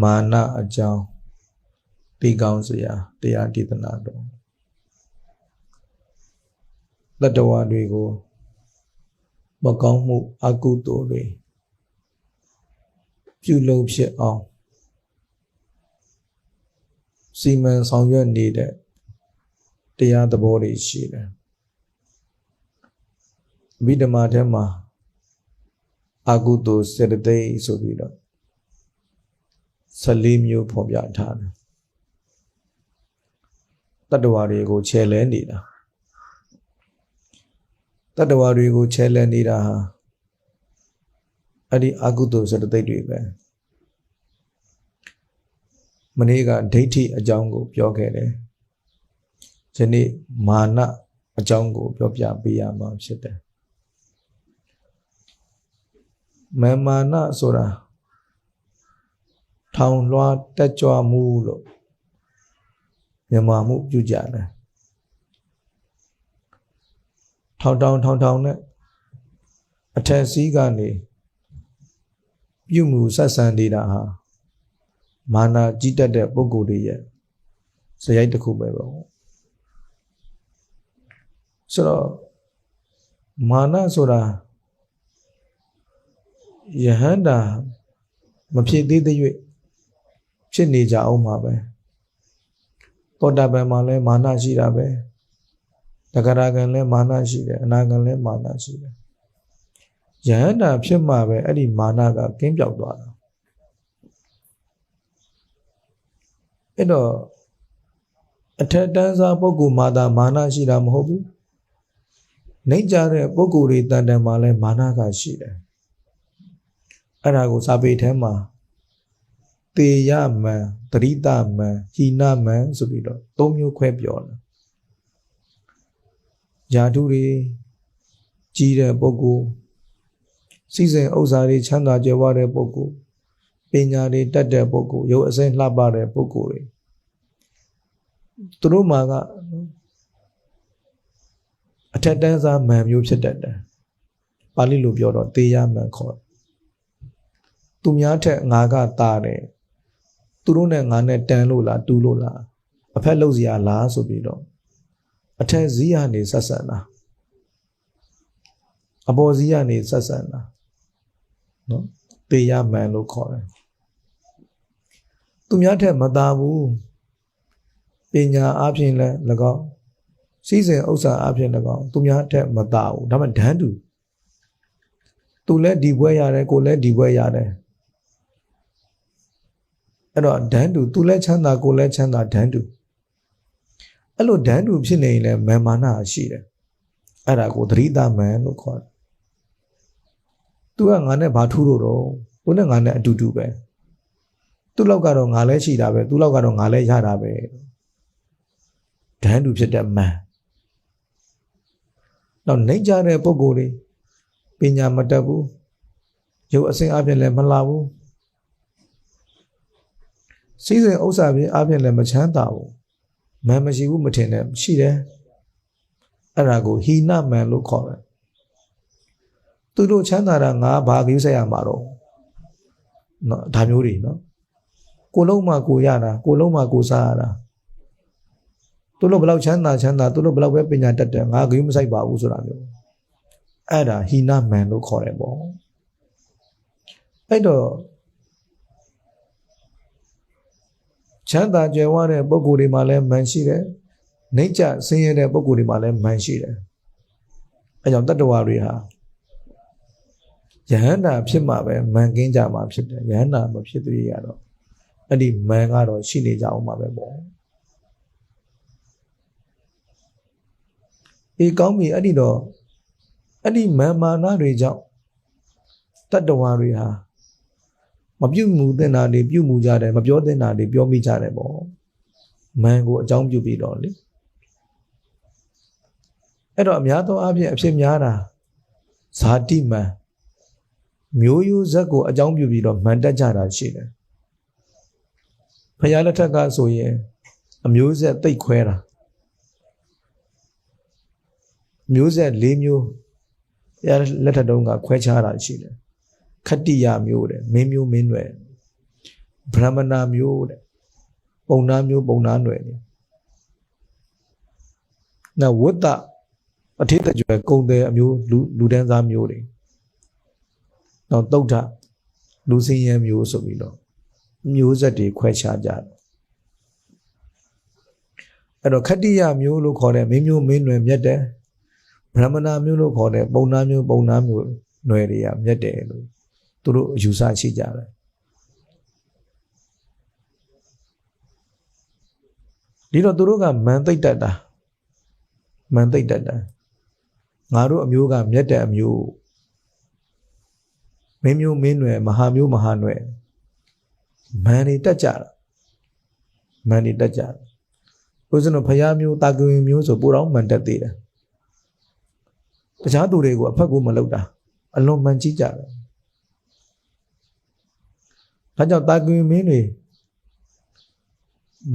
မာနအကြောင်းတိကောင်းစရာတရားဒေသနာတော်တတဝါတွေကိုမကောင်းမှုအကုသိုလ်တွေပြုလုပ်ဖြစ်အောင်စီမံဆောင်ရွက်နေတဲ့တရားသဘောတွေရှိတယ်အဘိဓမ္မာထဲမှာအကုသိုလ်စေတသိက်ဆိုပြီးတော့ 14မျိုးဖော်ပြထားတယ်တတ္တဝါတွေကိုခြေလဲနေတာတတ္တဝါတွေကိုခြေလဲနေတာဟာအဲ့ဒီအကုသိုလ်စေတသိက်တွေပဲမနေ့ကဒိဋ္ဌိအကြောင်းကိုပြောခဲ့တယ်ယနေ့မာနအကြောင်းကိုပြောပြပေးရမှာဖြစ်တယ်မမာနဆိုတာ ထောင်လွှားတက်ကြွမှုလို့မြန်မာမှုပြုကြတယ်ထောင်ထောင်ထောင်ထောင်နဲ့အထက်စီးကနေပြုမှုဆက်ဆံနေတာဟာမာနာကြီးတက်တဲ့ပုဂ္ဂိုလ်တွေရဲ့ဇယိုက်တစ်ခုပဲပေါ့ဆိုတော့မာနဆိုတာယဟန္တာမဖြစ်သေးသေး၍ ဖြစ်နေကြအောင်ပါပဲသောတာပန်မှာလည်းမာနရှိတာပဲတဂရကံလည်းမာနရှိတယ်အနာကံလည်းမာနရှိတယ်ယဟန္တာဖြစ်မှပဲအဲ့ဒီမာနကကင်းပြောက်သွားတာအဲ့တော့အထက်တန်းစားပုဂ္ဂိုလ်မာတာမာနရှိတာမဟုတ်ဘူးနှိမ့်ကြတဲ့ပုဂ္ဂိုလ်တွေတန်တန်မှာလည်းမာနကရှိတယ်အဲ့ဒါကိုစာပေထဲမှာ တေယမံတရိတမံဟိနမံဆိုပြီးတော့သုံးမျိုးခွဲပြောတယ်ယာထုတွေကြီးတဲ့ပုဂ္ဂိုလ်စီစဉ်ဥစ္စာတွေချမ်းသာကြွယ်ဝတဲ့ပုဂ္ဂိုလ်ပညာတွေတတ်တဲ့ပုဂ္ဂိုလ်ရုပ်အစင်းလှပတဲ့ပုဂ္ဂိုလ်တွေသူတို့မှာကအထက်တန်းစားမံမျိုးဖြစ်တတ်တယ်ပါဠိလိုပြောတော့တေယမံခေါ်သူများထက်ငါကတာတယ် သူတို့နဲ့ငါနဲ့တန်လို့လားတူလို့လားအဖက်လောက်စရာလားဆိုပြီးတော့အထက်ဇီးကနေဆက်ဆံတာအပေါ်ဇီးကနေဆက်ဆံတာနော်တေယမန်လို့ခေါ်တယ်သူများထက်မသာဘူးပညာအပြင်လည်း၎င်းစီစဉ်ဥစ္စာအပြင်၎င်းသူများထက်မသာဘူးဒါမှဒန်းတူသူလည်းဒီဘွဲရတယ်ကိုလည်းဒီဘွဲရတယ် အဲ့တော့ဒန်းတူသူလည်းချမ်းသာကိုလည်းချမ်းသာဒန်းတူအဲ့လိုဒန်းတူဖြစ်နေရင်လည်းမမာနရှိတယ်အဲ့ဒါကိုသတိသမန်လို့ခေါ်တယ်သူကငါနဲ့ဘာထူးလို့တော့သူနဲ့ငါနဲ့အတူတူပဲသူ့လောက်ကတော့ငါလည်းရှိတာပဲသူ့လောက်ကတော့ငါလည်းရတာပဲဒန်းတူဖြစ်တဲ့မန်တော့နှိမ့်ကြတဲ့ပုံကိုယ်တွေပညာမတတ်ဘူးရုပ်အစင်အပြင်လည်းမလာဘူး စီးစိမ်ဥစ္စာပြင်အပြင်လည်းမချမ်းသာဘူးမန်မရှိဘူးမထင်နဲ့ရှိတယ်အဲ့ဒါကိုဟီနမန်လို့ခေါ်တယ်သူတို့ချမ်းသာတာငါဘာကိစ္စရမှာတော့နော်ဒါမျိုးတွေနော်ကိုလုံးမှကိုရတာကိုလုံးမှကိုစားရတာသူတို့ဘလောက်ချမ်းသာချမ်းသာသူတို့ဘလောက်ပဲပညာတတ်တယ်ငါဂိမ်းမဆိုင်ပါဘူးဆိုတာမျိုးအဲ့ဒါဟီနမန်လို့ခေါ်တယ်ပေါ့အဲ့တော့ ချမ်းသာကြွယ်ဝတဲ့ပုံကိုယ်တွေမှာလည်းမန်ရှိတယ်နှိမ့်ချဆင်းရဲတဲ့ပုံကိုယ်တွေမှာလည်းမန်ရှိတယ်အဲကြောင့်တတ္တဝါတွေဟာယဟန္တာဖြစ်မှပဲမန်ကင်းကြမှာဖြစ်တယ်ယဟန္တာမဖြစ်သေးရတော့အဲ့ဒီမန်ကတော့ရှိနေကြအောင်မှာပဲပေါ့အေးကောင်းပြီအဲ့ဒီတော့အဲ့ဒီမန်မာနတွေကြောင့်တတ္တဝါတွေဟာ မပြုမှုသင့်တာတွေပြုမှုကြတယ်မပြောသင့်တာတွေပြောမိကြတယ်ပေါ့မန်ကိုအကြောင်းပြုပြီးတော့လေအဲ့တော့အများသောအားဖြင့်အဖြစ်များတာဇာတိမန်မျိုးရိုးဇက်ကိုအကြောင်းပြုပြီးတော့မှန်တက်ကြတာရှိတယ်ဖယားလက်ထက်ကဆိုရင်အမျိုးဆက်တိတ်ခွဲတာမျိုးဆက်၄မျိုးဖယားလက်ထက်တုန်းကခွဲခြားတာရှိတယ် ခတ္တိယမျိုးတဲ့မင်းမျိုးမင်းတွေဗြဟ္မဏမျိုးတဲ့ပုံနာမျိုးပုံနာຫນွယ်နေနောက်ဝတ္တအထေတကြွယ်ကုံတယ်အမျိုးလူလူတန်းစားမျိုးတွေနောက်တုတ်ထလူစင်းရဲမျိုးဆိုပြီးတော့မျိုးဆက်တွေခွဲခြားကြတယ်အဲ့တော့ခတ္တိယမျိုးလို့ခေါ်တဲ့မင်းမျိုးမင်းနွယ်မြတ်တယ်ဗြဟ္မဏမျိုးလို့ခေါ်တဲ့ပုံနာမျိုးပုံနာမျိုးနွယ်တွေကမြတ်တယ်လို့ သူတို့အယူဆရှိကြတယ်ဒီတော့သူတို့ကမန်သိတ်တတ်တာမန်သိတ်တတ်တာငါတို့အမျိုးကမြတ်တဲ့အမျိုးမင်းမျိုးမင်းနွယ်မဟာမျိုးမဟာနွယ်မန်နေတက်ကြတာမန်နေတက်ကြတာဦးဇင်းတို့ဖယားမျိုးတာကွေမျိုးဆိုပိုတော့မန်တက်သေးတယ်တခြားသူတွေကိုအဖက်ကိုမလုပ်တာအလွန်မှန်ကြည့်ကြတယ် ဒါကြောင့်တာကွေမင်းတွေ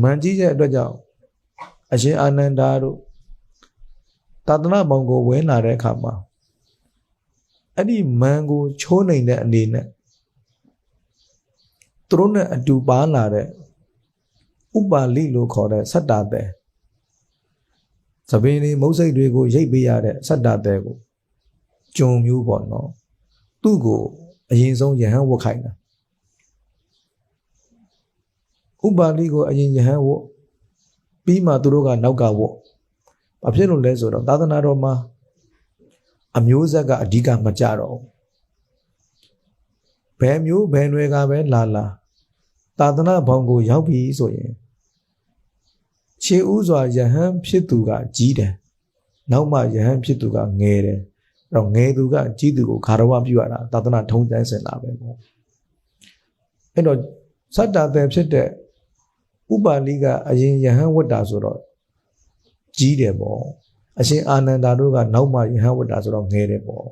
မှန်ကြည့်တဲ့အတွက်ကြောင့်အရှင်အာနန္ဒာတို့သာသနာ့ဘောင်ကိုဝင်လာတဲ့အခါမှာအဲ့ဒီမန်ကိုချိုးနိုင်တဲ့အနေနဲ့သူတို့နဲ့အတူပါလာတဲ့ဥပါလိလို့ခေါ်တဲ့ဆတ္တာတဲ့သပင်းလေးမုတ်စိတ်တွေကိုရိတ်ပေးရတဲ့ဆတ္တာတဲ့ကိုကြုံမျိုးပေါ့နော်သူ့ကိုအရင်ဆုံးယဟန်ဝတ်ခိုင်းတာ ဥပါလိကိုအရင်ယဟန်ဝတ်ပြီးမှသူတို့ကနောက်ကဝတ်ဘာဖြစ်လို့လဲဆိုတော့သာသနာတော်မှာအမျိုးဆက်ကအဓိကမကြတော့ဘယ်မျိုးဘယ်နွယ်ကပဲလာလာသာသနာဘောင်ကိုရောက်ပြီဆိုရင်ခြေဥစွာယဟန်ဖြစ်သူကကြီးတယ်နောက်မှယဟန်ဖြစ်သူကငယ်တယ်အဲ့တော့ငယ်သူကကြီးသူကိုခါရဝပြုရတာသာသနာထုံးတန်းစင်တာပဲပေါ့အဲ့တော့စတ္တတဲ့ဖြစ်တဲ့ ဥပါလိကအရင်ယဟန်ဝတ်တာဆိုတော့ကြီးတယ်ပေါ့အရှင်အာနန္ဒာတို့ကနောက်မှယဟန်ဝတ်တာဆိုတော့ငယ်တယ်ပေါ့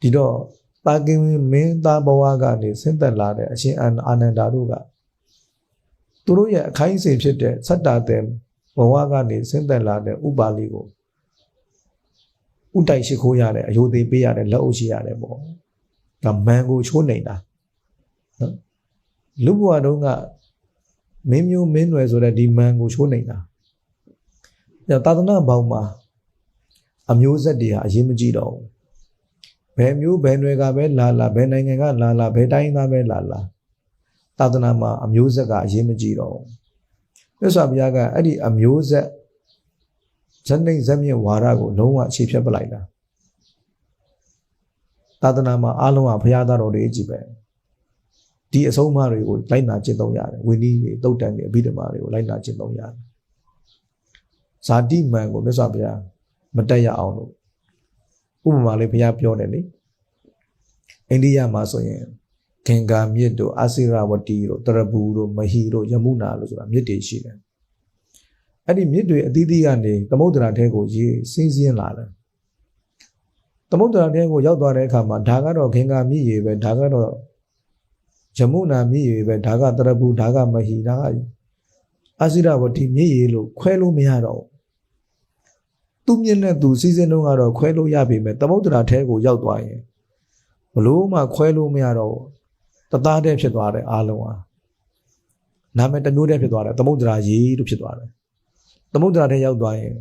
ဒီတော့ပါကင်မင်းသားဘဝကနေဆင်းသက်လာတဲ့အရှင်အာနန္ဒာတို့ကသူတို့ရဲ့အခိုင်းအစေဖြစ်တဲ့စတ္တာတဲ့ဘဝကနေဆင်းသက်လာတဲ့ဥပါလိကိုဥတိုက်ရှိခိုးရတယ်အယိုသေးပေးရတယ်လက်အုပ်ရှိရတယ်ပေါ့ဒါမန်ကိုချိုးနေတာနော်လူဘဝတုန်းက မင်းမျိုးမင်းနွယ်ဆိုတဲ့ဒီမန်ကိုချိုးနေတာညသာသနာဘောင်မှာအမျိုးဆက်တွေဟာအရေးမကြီးတော့ဘူးဘယ်မျိုးဘယ်နွယ်ကပဲလာလာဘယ်နိုင်ငံကလာလာဘယ်တိုင်းသားပဲလာလာသာသနာမှာအမျိုးဆက်ကအရေးမကြီးတော့ဘူးမြတ်စွာဘုရားကအဲ့ဒီအမျိုးဆက်ဇန်နိဇက်မြင့်ဝါဒကိုလုံးဝအခြေဖြတ်ပလိုက်တာသာသနာမှာအားလုံးကဘုရားသားတော်တွေကြီးပဲ ဒီအဆုံးအမတွေကိုလိုက်နာကျင့်သုံးရတယ်ဝိနည်းတွေတုတ်တန်တွေအဘိဓမ္မာတွေကိုလိုက်နာကျင့်သုံးရတယ်ဇာတိမန်ကိုမြတ်စွာဘုရားမတက်ရအောင်လို့ဥပမာလေးဘုရားပြောတယ်လေအိန္ဒိယမှာဆိုရင်ဂင်္ဂာမြစ်တို့အာစီရဝတီတို့တရပူတို့မဟီတို့ယမုနာလို့ဆိုတာမြစ်တွေရှိတယ်အဲ့ဒီမြစ်တွေအသီးသီးကနေသမုဒ္ဒရာထဲကိုရေစင်းစင်းလာတယ်သမုဒ္ဒရာထဲကိုရောက်သွားတဲ့အခါမှာဒါကတော့ဂင်္ဂာမြစ်ရေပဲဒါကတော့ ယမုနာမြစ်ရေပဲဒါကတရပူဒါကမဟီဒါကအာစီရဝတီမြစ်ရေလို့ခွဲလို့မရတော့သူမြင့်တဲ့သူစီစဉ်တော့ကတော့ခွဲလို့ရပြီမဲ့သမုဒ္ဒရာထဲကိုရောက်သွားရင်ဘလို့မှခွဲလို့မရတော့တသားတည်းဖြစ်သွားတယ်အားလုံးဟာနာမည်တစ်မျိုးတည်းဖြစ်သွားတယ်သမုဒ္ဒရာရေလို့ဖြစ်သွားတယ်သမုဒ္ဒရာထဲရောက်သွားရင်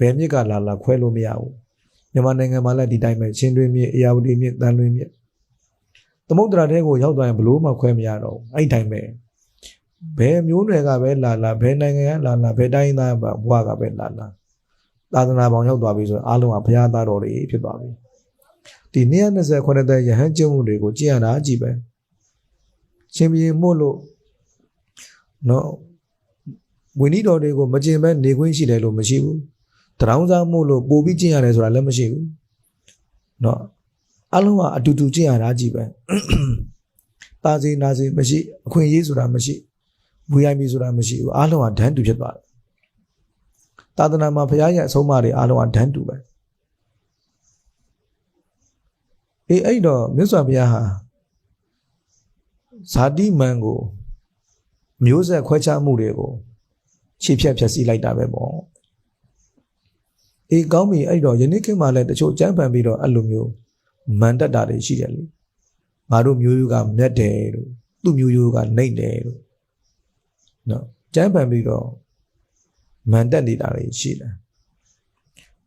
ဘယ်မြစ်ကလာလာခွဲလို့မရဘူးမြန်မာနိုင်ငံမှာလည်းဒီတိုင်းပဲချင်းတွင်းမြစ်အေရဝတီမြစ်တန်တွင်းမြစ် သမုဒ္ဒရာထဲကိုရောက်သွားရင်ဘလို့မှခွဲမရတော့ဘူးအဲ့ဒီတိုင်းပဲဘယ်မျိုးနွယ်ကပဲလာလာဘယ်နိုင်ငံကလာလာဘယ်တိုင်းသားဘွားကပဲလာလာသာသနာပေါင်းရောက်သွားပြီဆိုရင်အားလုံးကဘုရားသားတော်တွေဖြစ်သွားပြီဒီ229တဲ့ယဟန်ကျင့်မှုတွေကိုကြည်ရတာကြည်ပဲရှင်ပြေမို့လို့နော်ဝိနည်းတော်တွေကိုမကျင်ပဲနေခွင့်ရှိတယ်လို့မရှိဘူးတရောင်းစားမို့လို့ပို့ပြီးကျင့်ရတယ်ဆိုတာလည်းမရှိဘူးနော် အလုံးကအတူတူကျင့်ရတာကြည်ပဲတာစီနာစီမရှိအခွင့်အရေးဆိုတာမရှိ VIP ဆိုတာမရှိဘူးအားလုံးကဒန်းတူဖြစ်သွားတယ်သာသနာမှာဘုရားရဲ့အဆုံးအမတွေအားလုံးကဒန်းတူပဲအေးအဲ့တော့မြတ်စွာဘုရားဟာဇာတိမန်ကိုမျိုးဆက်ခွဲခြားမှုတွေကိုခြေဖြတ်ဖြတ်စီးလိုက်တာပဲပေါ့အေးကောင်းပြီအဲ့တော့ယနေ့ခေတ်မှာလည်းတချို့ကြမ်းပန်ပြီးတော့အဲ့လိုမျိုး မန်တက်တာတွေရှိတယ်လေငါတို့မျိုးရိုးကမြတ်တယ်လို့သူသူ့မျိုးရိုးကနှိမ့်တယ်လို့နော်ကျမ်းပန်ပြီးတော့မန်တက်နေတာတွေရှိတယ်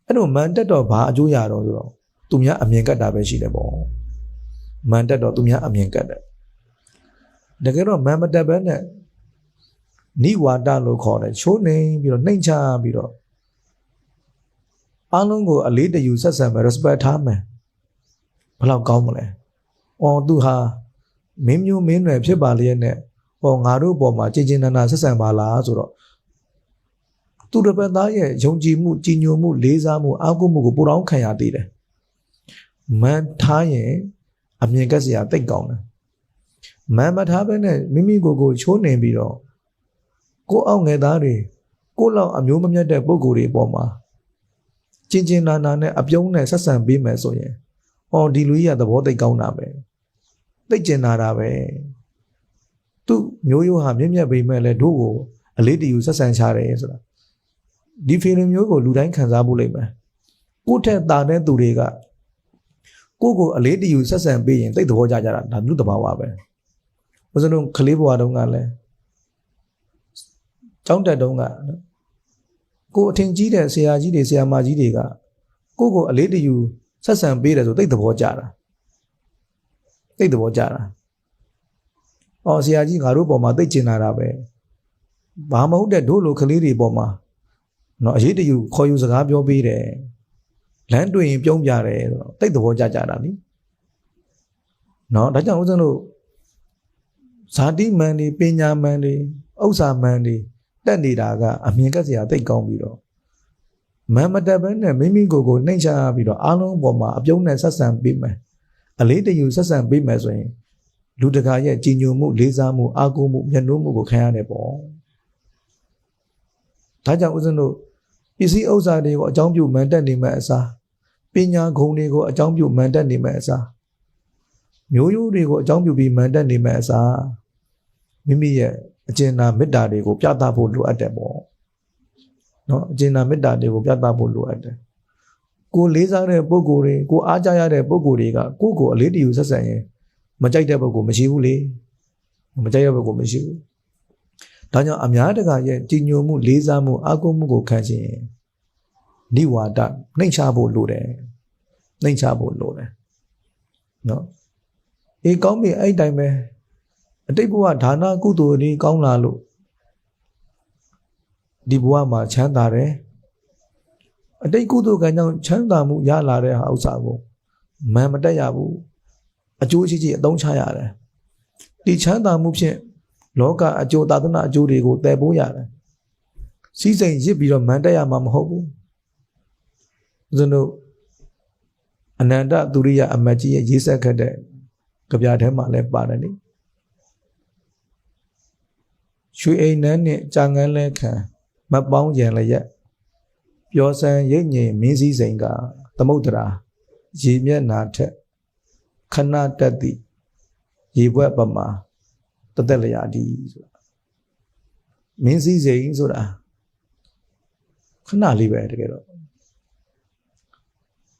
အဲ့တော့မန်တက်တော့ဘာအကျိုးရတော့ဆိုတော့သူများအမြင်ကတ်တာပဲရှိတယ်ပေါ့မန်တက်တော့သူများအမြင်ကတ်တယ်တကယ်တော့မန်မတက်ပဲနဲ့နိဝါဒလို့ခေါ်တယ်ချိုးနေပြီးတော့နှိမ့်ချပြီးတော့အားလုံးကိုအလေးတယူဆက်ဆံမယ် respect ထားမယ် ဘယ်လောက်ကောင်းမလဲ။အော်သူဟာမင်းမျိုးမင်းနွယ်ဖြစ်ပါလျက်နဲ့ဟောငါတို့ပေါ်မှာကြည်ကျင်နာနာဆက်ဆံပါလားဆိုတော့သူတစ်ပတ်သားရဲ့ယုံကြည်မှုကြည်ညိုမှုလေးစားမှုအားကိုးမှုကိုပိုတောင်းခံရသေးတယ်။မန်ထားရင်အမြင်ကက်စရာတိတ်ကောင်းတယ်။မန်မထားဘဲနဲ့မိမိကိုယ်ကိုချိုးနေပြီးတော့ကိုယ်အောင်ငယ်သားတွေကိုယ်လောက်အမျိုးမမြတ်တဲ့ပုံကိုယ်တွေပေါ်မှာကျင်ကျင်နာနာနဲ့အပြုံးနဲ့ဆက်ဆံပေးမယ်ဆိုရင် ဟောဒီလူကြီးကသဘောသိကောင်းတာပဲသိကျင်နာတာပဲသူမျိုးရိုးဟာမြင့်မြတ်ပေမဲ့လည်းတို့ကိုအလေးတယူဆက်ဆံချတယ်ဆိုတာဒီ feeling မျိုးကိုလူတိုင်းခံစားဖို့လိမ့်မယ်ကိုယ့်ထက်တာတဲ့သူတွေကကိုယ့်ကိုအလေးတယူဆက်ဆံပေးရင်သိသဘောကျကြတာဒါလူတဘာဝပဲဘုရားတို့ကလေးဘဝတုန်းကလည်းကျောင်းတက်တုန်းကကိုအထင်ကြီးတဲ့ဆရာကြီးတွေဆရာမကြီးတွေကကိုယ့်ကိုအလေးတယူ ဆက်ဆံပေးတယ်ဆိုသိသဘောကျတာသိသဘောကျတာ။အော်ဆရာကြီးငါတို့ပေါ်မှာသိကျင်လာတာပဲ။ဘာမဟုတ်တဲ့တို့လိုကလေးတွေပေါ်မှာနော်အရေးတယူခေါ်ယူစကားပြောပေးတယ်။လမ်းတွေ့ရင်ပြုံးပြတယ်ဆိုတော့သိသဘောကျကြတာနိ။နော်ဒါကြောင့်ဦးဇင်းတို့ဇာတိမန်တွေပညာမန်တွေဥစ္စာမန်တွေတက်နေတာကအမြင်ကက်စရာသိကောင်းပြီးတော့ မန်မတက်ဘဲနဲ့မိမိကိုယ်ကိုနှိမ့်ချပြီးတော့အားလုံးပေါ်မှာအပြုံးနဲ့ဆက်ဆံပေးမယ်အလေးတယူဆက်ဆံပေးမယ်ဆိုရင်လူတကာရဲ့ကြည်ညိုမှုလေးစားမှုအားကိုးမှုမျက်နှာမှုကိုခံရတယ်ပေါ့ဒါကြောင့်ဦးဇင်းတို့ပစ္စည်းဥစ္စာတွေကိုအကြောင်းပြုမှန်တက်နေမဲ့အစားပညာဂုဏ်တွေကိုအကြောင်းပြုမှန်တက်နေမဲ့အစားမျိုးရိုးတွေကိုအကြောင်းပြုပြီးမှန်တက်နေမဲ့အစားမိမိရဲ့အကျဉ်းနာမေတ္တာတွေကိုပြသဖို့လိုအပ်တယ်ပေါ့ နော်အကျဉ်းနာမေတ္တာတွေကိုပြသဖို့လိုအပ်တယ်ကိုလေးစားတဲ့ပုံကိုယ်တွေကိုအားကြရတဲ့ပုံကိုယ်တွေကကိုယ့်ကိုအလေးတယူဆက်ဆံရင်မကြိုက်တဲ့ပုံကိုမရှိဘူးလေမကြိုက်တဲ့ပုံကိုမရှိဘူးဒါကြောင့်အများတကာရဲ့ကြည်ညိုမှုလေးစားမှုအားကိုးမှုကိုခံခြင်းနိဝါဒနှိမ့်ချဖို့လိုတယ်နှိမ့်ချဖို့လိုတယ်နော်အေးကောင်းပြီအဲ့တိုင်းပဲအတိတ်ဘဝဒါနကုသိုလ်တွေကောင်းလာလို့ ဒီဘဝမှာချမ်းသာတယ်အတိတ်ကုသိုလ်ကံကြောင့်ချမ်းသာမှုရလာတဲ့ဟာဥစ္စာကိုမန်မတက်ရဘူးအကျိုးရှိရှိအသုံးချရတယ်ဒီချမ်းသာမှုဖြင့်လောကအကျိုးသာသနာအကျိုးတွေကိုတည်ပိုးရတယ်စီးစိမ်ရစ်ပြီးတော့မန်တက်ရမှာမဟုတ်ဘူးဦးဇင်းတို့အနန္တသူရိယအမတ်ကြီးရဲ့ရေးဆက်ခဲ့တဲ့ကြပြထဲမှာလည်းပါတယ်နိရွှေအိမ်နန်းနဲ့ကြာငန်းလဲခံ မပေါင်းကြံလျက်ပျော်စံရိပ်ငင်မင်းစည်းစိန်ကသမုဒ္ဒရာရေမျက်နာထက်ခဏတက်သည့်ရေဘွက်ပမာတသက်လျာဒီဆိုတာမင်းစည်းစိန်ဆိုတာခဏလေးပဲတကယ်တော့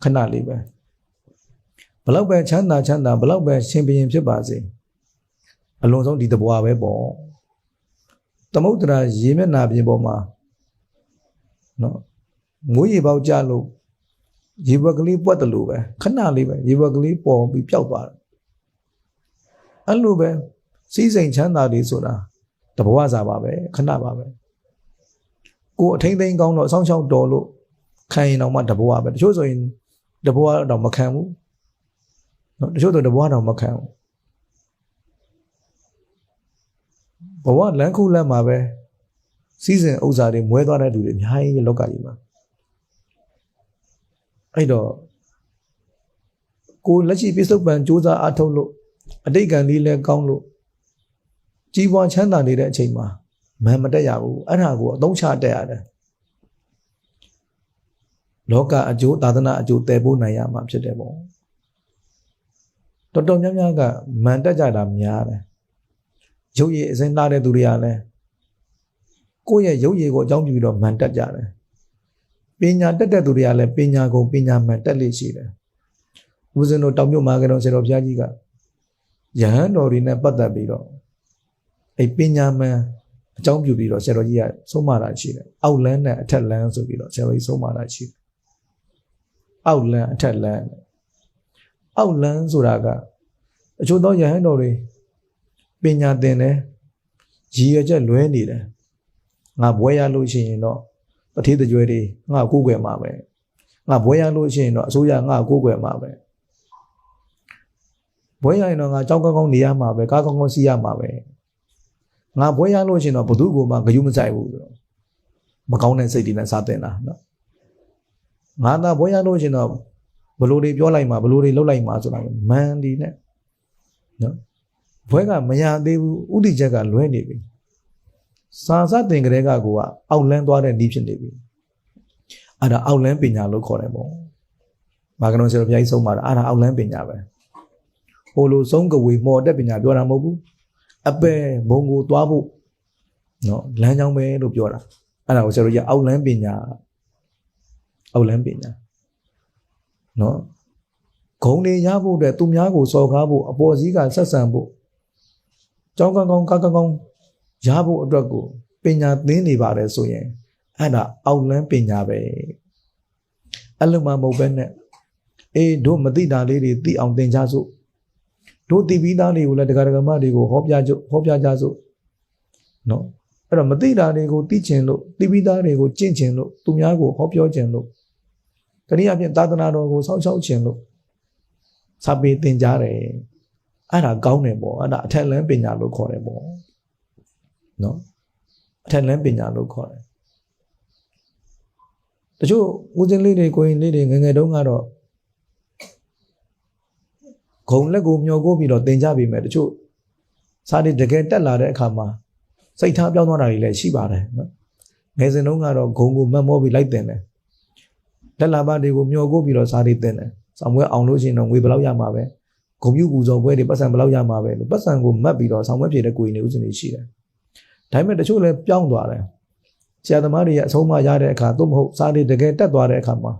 ခဏလေးပဲဘလောက်ပဲချမ်းသာချမ်းသာဘလောက်ပဲရှင်ဘရင်ဖြစ်ပါစေအလုံးစုံဒီတဘွားပဲပေါ့သမုဒ္ဒရာရေမျက်နာပြင်ပေါ်မှာ နော်မွေးရေပေါက်ကြလို့ရေဘွက်ကလေးပွက်တယ်လို့ပဲခဏလေးပဲရေဘွက်ကလေးပေါ်ပြီးပျောက်သွားတယ်အဲ့လိုပဲစီးစိမ်ချမ်းသာတွေဆိုတာတဘဝစာပါပဲခဏပါပဲကိုအထိမ့်သိမ်းကောင်းတော့အဆောင်ရှောက်တော်လို့ခံရင်တော့မှတဘဝပဲတချို့ဆိုရင်တဘဝတော့မခံဘူးနော်တချို့ဆိုတဘဝတော့မခံဘူးဘဝလမ်းခုလမ်းမှာပဲ စီးစိမ်ဥစ္စာတွေမွဲသွားတဲ့လူတွေအများကြီးလောကကြီးမှာအဲ့တော့ကိုလက်ရှိပြစ္ဆုတ်ပံစူးစမ်းအားထုတ်လို့အတိတ်ကံလေးလည်းကောင်းလို့ကြီးပွားချမ်းသာနေတဲ့အချိန်မှာမန်မတက်ရဘူးအဲ့ဒါကိုအသုံးချတက်ရတယ်လောကအကျိုးသာသနာအကျိုးတည်ဖို့နိုင်ရမှာဖြစ်တယ်ပေါ့တော်တော်များများကမန်တက်ကြတာများတယ်ရုပ်ရည်အစဉ်လာတဲ့သူတွေကလည်း ကိုယ့်ရဲ့ရုပ်ရည်ကိုအကြောင်းပြုပြီးတော့မန်တက်ကြတယ်ပညာတက်တဲ့သူတွေကလည်းပညာကုန်ပညာမှန်တက်လေရှိတယ်ဦးဇင်းတို့တောင်မြို့မှာကတော့ဆရာတော်ဘုရားကြီးကယဟန်တော်တွေနဲ့ပတ်သက်ပြီးတော့အဲ့ပညာမှန်အကြောင်းပြုပြီးတော့ဆရာတော်ကြီးကဆုံးမတာရှိတယ်အောက်လန်းနဲ့အထက်လန်းဆိုပြီးတော့ဆရာတော်ကြီးဆုံးမတာရှိတယ်အောက်လန်းအထက်လန်းအောက်လန်းဆိုတာကအချို့သောယဟန်တော်တွေပညာသင်တယ်ရည်ရွယ်ချက်လွဲနေတယ် ငါဘွဲရလို့ရှိရင်တော့တထေးတကြွယ်တွေငါကိုးကွယ်မှာပဲငါဘွဲရလို့ရှိရင်တော့အစိုးရငါကိုးကွယ်မှာပဲဘွဲရရင်တော့ငါကြောက်ကောင်းကောင်းနေရမှာပဲကားကောင်းကောင်းစီးရမှာပဲငါဘွဲရလို့ရှိရင်တော့ဘသူ့ကိုမှဂယုမဆိုင်ဘူးဆိုတော့မကောင်းတဲ့စိတ်တွေနဲ့စားတင်တာနော်ငါသာဘွဲရလို့ရှိရင်တော့ဘလို့တွေပြောလိုက်မှာဘလို့တွေလှုပ်လိုက်မှာဆိုတာမန်ဒီနဲ့နော်ဘွဲကမရသေးဘူးဥတီချက်ကလွဲနေပြီ စာစတင်ကြတဲ့ကကိုကအောက်လန်းသွားတဲ့နီးဖြစ်နေပြီအဲ့ဒါအောက်လန်းပညာလို့ခေါ်တယ်ပေါ့မာကနုံဆရာဘုရားကြီးဆုံးပါတာအဲ့ဒါအောက်လန်းပညာပဲဟိုလိုဆုံးကဝေမော်တက်ပညာပြောတာမဟုတ်ဘူးအပယ်ဘုံကိုသွားဖို့နော်လမ်းကြောင်းပဲလို့ပြောတာအဲ့ဒါကိုဆရာတို့ရအောက်လန်းပညာအောက်လန်းပညာနော်ဂုံတွေရဖို့အတွက်သူများကိုစော်ကားဖို့အပေါ်စည်းကဆက်ဆံဖို့ကြောင်းကောင်းကောင်းကားကောင်းကောင်း ရဖို့အတွက်ကိုပညာသင်နေပါတယ်ဆိုရင်အဲ့ဒါအောက်လန်းပညာပဲအဲ့လိုမှမဟုတ်ပဲနဲ့အေးတို့မသိတာလေးတွေသိအောင်သင်ကြစို့တို့သိပြီးသားတွေကိုလည်းတရားဓမ္မတွေကိုဟောပြကြဟောပြကြစို့နော်အဲ့တော့မသိတာတွေကိုသိချင်လို့သိပြီးသားတွေကိုကျင့်ချင်လို့သူများကိုဟောပြောချင်လို့တနည်းအားဖြင့်သာသနာတော်ကိုစောင့်ရှောက်ချင်လို့စာပေသင်ကြားတယ်အဲ့ဒါကောင်းတယ်ပေါ့အဲ့ဒါအထက်လန်းပညာလို့ခေါ်တယ်ပေါ့ နော်အထက်လန်းပညာလို့ခေါ်တယ်တချို့ဦးစင်းလေးတွေကိုရင်လေးတွေငယ်ငယ်တုန်းကတော့ဂုံလက်ကိုမျောကိုပြီးတော့တင်ကြပြီမဲ့တချို့စားတွေတကယ်တက်လာတဲ့အခါမှာစိတ်ထားပြောင်းသွားတာတွေလည်းရှိပါတယ်နော်ငယ်စဉ်တုန်းကတော့ဂုံကိုမတ်မောပြီးလိုက်တင်တယ်လက်လာပါတွေကိုမျောကိုပြီးတော့စားတွေတင်တယ်ဆောင်ပွဲအောင်လို့ရှိရင်တော့ငွေဘယ်လောက်ရမှာပဲဂုံပြုပူဇော်ပွဲတွေပတ်စံဘယ်လောက်ရမှာပဲလို့ပတ်စံကိုမတ်ပြီးတော့ဆောင်ပွဲပြေတဲ့ကိုရင်တွေဥစဉ်တွေရှိတယ် ဒါပေမဲ့တချို့လည်းပြောင်းသွားတယ်ဆရာသမားတွေရဲ့အဆုံးအမရတဲ့အခါသို့မဟုတ်စားတွေတကယ်တက်သွားတဲ့အခါမှာ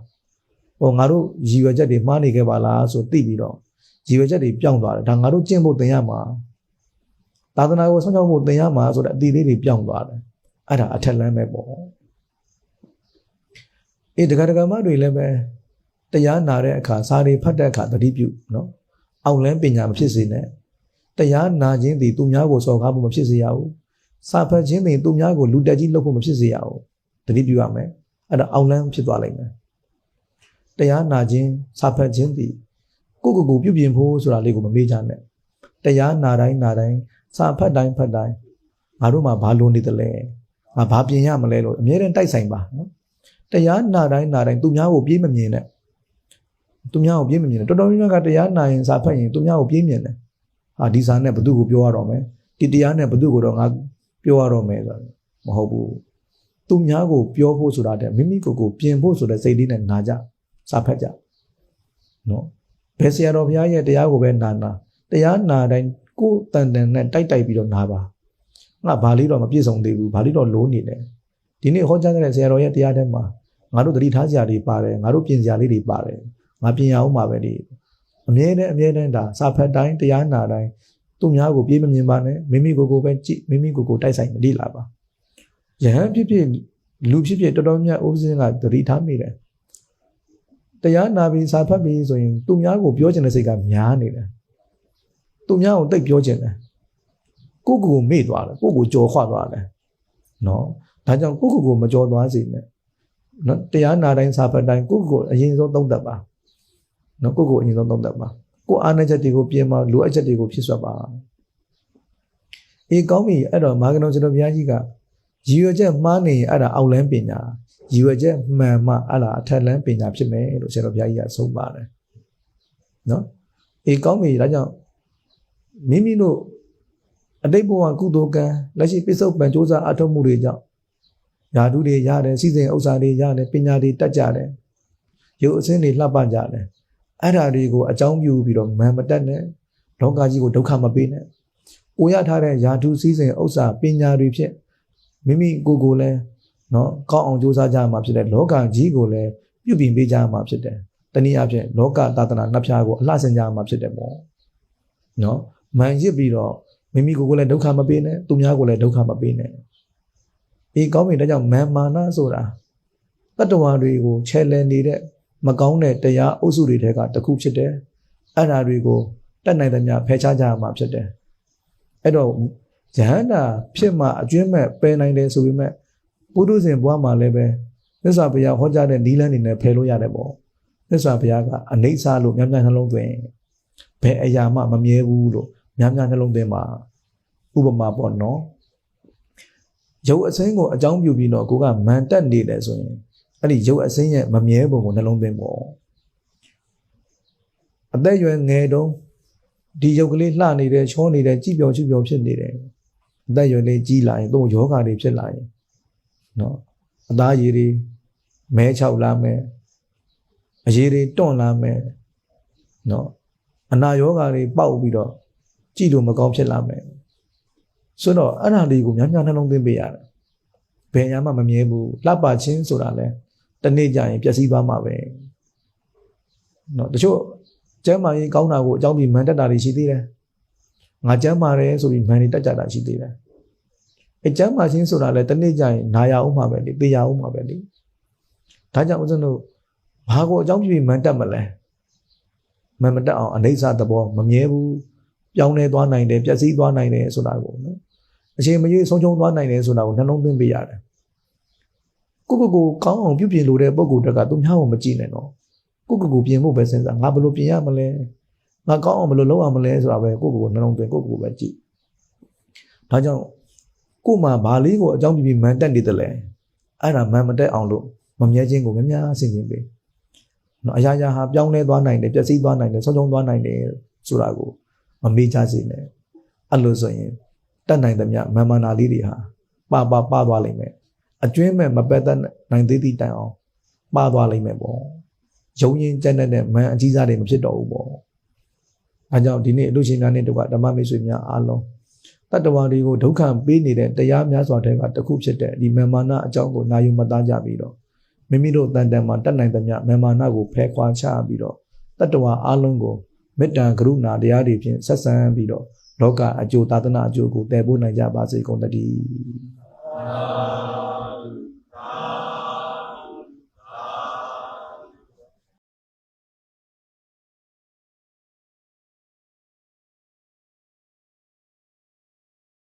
ဟိုငါတို့ရည်ရွယ်ချက်တွေမှားနေခဲ့ပါလားဆိုသိပြီးတော့ရည်ရွယ်ချက်တွေပြောင်းသွားတယ်ဒါငါတို့ကျင့်ဖို့သင်ရမှာသာသနာကိုဆောင်ရှောက်ဖို့သင်ရမှာဆိုတဲ့အသီးလေးတွေပြောင်းသွားတယ်အဲ့ဒါအထက်လမ်းပဲပေါ့အေးတက္ကရာမတွေလည်းပဲတရားနာတဲ့အခါစာတွေဖတ်တဲ့အခါသတိပြုနော်အောင်လန်းပညာမဖြစ်စေနဲ့တရားနာခြင်းသည်သူများကိုစော်ကားဖို့မဖြစ်စေရဘူး စာဖတ်ခြင်းသည်သူများကိုလူတက်ကြီးလုပ်ဖို့မဖြစ်စေရဘူးသတိပြုရမယ်အဲ့ဒါအောင်လန်းဖြစ်သွားလိမ့်မယ်တရားနာခြင်းစာဖတ်ခြင်းသည်ကိုကိုကိုပြုပြင်ဖို့ဆိုတာလေးကိုမမေ့ကြနဲ့တရားနာတိုင်းနာတိုင်းစာဖတ်တိုင်းဖတ်တိုင်းငါတို့မှာဘာလိုနေတယ်လဲငါဘာပြင်ရမလဲလို့အမြဲတမ်းတိုက်ဆိုင်ပါနော်တရားနာတိုင်းနာတိုင်းသူများကိုပြေးမမြင်နဲ့သူများကိုပြေးမမြင်နဲ့တော်တော်များများကတရားနာရင်စာဖတ်ရင်သူများကိုပြေးမြင်တယ်ဟာဒီစာနဲ့ဘသူကိုပြောရတော့မယ်ဒီတရားနဲ့ဘသူကိုတော့ငါ ပြောရတော့မယ်ဆိုတော့မဟုတ်ဘူးသူများကိုပြောဖို့ဆိုတာတဲ့မိမိကိုယ်ကိုပြင်ဖို့ဆိုတဲ့စိတ်လေးနဲ့နာကြစာဖတ်ကြနော်ဘယ်ဆရာတော်ဘုရားရဲ့တရားကိုပဲနာနာတရားနာတိုင်းကိုယ်တန်တန်နဲ့တိုက်တိုက်ပြီးတော့နာပါငါဘာလေးတော့မပြည့်စုံသေးဘူးဘာလေးတော့လိုးနေတယ်ဒီနေ့ဟောကြားတဲ့ဆရာတော်ရဲ့တရားထဲမှာငါတို့တတိထားစရာတွေပါတယ်ငါတို့ပြင်စရာလေးတွေပါတယ်ငါပြင်ရအောင်ပါပဲဒီအမြဲတမ်းအမြဲတမ်းဒါစာဖတ်တိုင်းတရားနာတိုင်း သူများကိုပြေးမမြင်ပါနဲ့မိမိကိုယ်ကိုပဲကြည့်မိမိကိုယ်ကိုတိုက်ဆိုင်မလိလာပါယဟန်ဖြစ်ဖြစ်လူဖြစ်ဖြစ်တော်တော်များဥပဇင်းကတတိထားမိတယ်တရားနာပြီးစာဖတ်ပြီးဆိုရင်သူများကိုပြောချင်တဲ့စိတ်ကများနေတယ်သူများကိုတိတ်ပြောချင်တယ်ကိုကိုကိုမေ့သွားတယ်ကိုကိုကြော်ခွသွားတယ်နော်ဒါကြောင့်ကိုကိုကိုမကြော်သွားစေနဲ့နော်တရားနာတိုင်းစာဖတ်တိုင်းကိုကိုအရင်ဆုံးသုံးသပ်ပါနော်ကိုကိုအရင်ဆုံးသုံးသပ်ပါ ကိုအားနည်းချက်တွေကိုပြင်ပါလိုအပ်ချက်တွေကိုဖြည့်ဆွတ်ပါအေးကောင်းပြီအဲ့တော့မာကနောကျွန်တော်ဘုရားကြီးကရည်ရွယ်ချက်မှားနေရင်အဲ့ဒါအောက်လန်းပညာရည်ရွယ်ချက်မှန်မှအဲ့ဒါအထက်လန်းပညာဖြစ်မယ်လို့ဆရာတော်ဘုရားကြီးကဆုံးပါတယ်နော်အေးကောင်းပြီဒါကြောင့်မိမိတို့အတိတ်ဘဝကုသိုလ်ကံလက်ရှိပိဿုပံစ조사အထောက်မှုတွေကြောင့်ယာဓုတွေရတယ်စီစဉ်ဥစ္စာတွေရတယ်ပညာတွေတက်ကြတယ်ရုပ်အစင်းတွေလှပကြတယ် အဲ့ဓာတွေကိုအကြောင်းပြုပြီးတော့မန်မတက်နဲ့လောကကြီးကိုဒုက္ခမပေးနဲ့ကိုရထားတဲ့ယာဓုစီစဉ်ဥစ္စာပညာတွေဖြင့်မိမိကိုယ်ကိုလည်းနော်ကောင်းအောင်ကြိုးစားကြမှာဖြစ်တယ်လောကကြီးကိုလည်းပြုပြင်ပေးကြမှာဖြစ်တယ်တနည်းအားဖြင့်လောကသာသနာနှစ်ဖြားကိုအလှဆင်ကြမှာဖြစ်တယ်ပေါ့နော်မန်ရစ်ပြီးတော့မိမိကိုယ်ကိုယ်လည်းဒုက္ခမပေးနဲ့သူများကိုလည်းဒုက္ခမပေးနဲ့ဒီကောင်းပြီဒါကြောင့်မာမာနဆိုတာတတ္တဝါတွေကိုချဲလဲနေတဲ့ မကောင်းတဲ့တရားအုပ်စုတွေထဲကတစ်ခုဖြစ်တယ်အဲ့ဓာတွေကိုတတ်နိုင်သမျှဖယ်ရှားကြရမှာဖြစ်တယ်အဲ့တော့ယဟန္တာဖြစ်မှအကျွမ်းမဲ့ပယ်နိုင်တယ်ဆိုပေမဲ့ပုထုဇဉ်ဘဝမှာလည်းပဲမြတ်စွာဘုရားဟောကြားတဲ့နီလန်းနေနဲ့ဖယ်လို့ရတယ်ပေါ့မြတ်စွာဘုရားကအနိစ္စလို့များများနှလုံးသွင်းဘယ်အရာမှမမြဲဘူးလို့များများနှလုံးသွင်းမှာဥပမာပေါ့နော်ရုပ်အစိမ်းကိုအကြောင်းပြုပြီးတော့ကိုကမန်တက်နေတယ်ဆိုရင် အဲ့ဒီရုပ်အစိမ်းရဲ့မမြဲပုံကိုနှလုံးသွင်းပေါ့အသက်ရွယ်ငယ်တုန်းဒီရုပ်ကလေးလှနေတယ်ချောနေတယ်ကြည်ပြောင်ကြည်ပြောင်ဖြစ်နေတယ်အသက်ရွယ်လေးကြီးလာရင်သူ့ယောဂါတွေဖြစ်လာရင်နော်အသားရည်တွေမဲချောက်လာမယ်အရည်တွေတွန့်လာမယ်နော်အနာယောဂါတွေပေါက်ပြီးတော့ကြည်လို့မကောင်းဖြစ်လာမယ်ဆိုတော့အဲ့ဒါလေးကိုများများနှလုံးသွင်းပေးရတယ်ဘယ်ညာမှမမြဲဘူးလှပချင်းဆိုတာလဲ တနေ့ကျရင်ပျက်စီးသွားမှာပဲနော်တချို့ကျမ်းမာရေးကောင်းတာကိုအကြောင်းပြီးမန်တက်တာတွေရှိသေးတယ်ငါကျမ်းမာတယ်ဆိုပြီးမန်တွေတက်ကြတာရှိသေးတယ်အဲကျမ်းမာခြင်းဆိုတာလဲတနေ့ကျရင်နာရအောင်မှာပဲလေသိရအောင်မှာပဲလေဒါကြောင့်ဦးဇင်းတို့ဘာကိုအကြောင်းပြပြီးမန်တက်မလဲမန်မတက်အောင်အနေဆာသဘောမမြဲဘူးပြောင်းလဲသွားနိုင်တယ်ပျက်စီးသွားနိုင်တယ်ဆိုတာကိုနော်အချိန်မရွေးဆုံးချုံသွားနိုင်တယ်ဆိုတာကိုနှလုံးသွင်းပေးရတယ် ကိုကိုကိုကောင်းအောင်ပြုပြင်လို့တဲ့ပုံကိုတက်ကသူများကိုမကြည့်နဲ့နော်ကိုကိုကိုပြင်ဖို့ပဲစဉ်းစားငါဘယ်လိုပြင်ရမလဲငါကောင်းအောင်ဘယ်လိုလုပ်ရမလဲဆိုတာပဲကိုကိုကိုနှလုံးသွင်းကိုကိုကိုပဲကြည့်ဒါကြောင့်ကိုမှဘာလေးကိုအကြောင်းပြပြီးမန်တက်နေတယ်လဲအဲ့ဒါမန်မတက်အောင်လို့မမြဲခြင်းကိုများများဆင်ခြင်ပေးနော်အရာရာဟာပြောင်းလဲသွားနိုင်တယ်ပျက်စီးသွားနိုင်တယ်ဆုံးရှုံးသွားနိုင်တယ်ဆိုတာကိုမမေ့ကြစေနဲ့အဲ့လိုဆိုရင်တတ်နိုင်သမျှမန်မာနာလေးတွေဟာပါပါပါသွားလိမ့်မယ် အကျွင်းမဲ့မပက်သက်နိုင်သေးသည့်တိုင်အောင်ပါသွားလိမ့်မယ်ပေါ့ယုံရင်ကြက်တဲ့မန်အကြီးစားတွေမဖြစ်တော့ဘူးပေါ့အဲကြောင့်ဒီနေ့အလို့ရှင်များနဲ့တကွဓမ္မမိတ်ဆွေများအားလုံးတတ္တဝါတွေကိုဒုက္ခပေးနေတဲ့တရားများစွာတဲ့ကတစ်ခုဖြစ်တဲ့ဒီမမာနအကြောင်းကိုနာယူမသားကြပြီးတော့မိမိတို့တန်တန်မှာတတ်နိုင်သမျှမမာနကိုဖယ်ခွာချပြီးတော့တတ္တဝါအားလုံးကိုမေတ္တာကရုဏာတရားတွေဖြင့်ဆက်ဆံပြီးတော့လောကအကျိုးသာသနာအကျိုးကိုတည်ပိုးနိုင်ကြပါစေကုန်သတည်း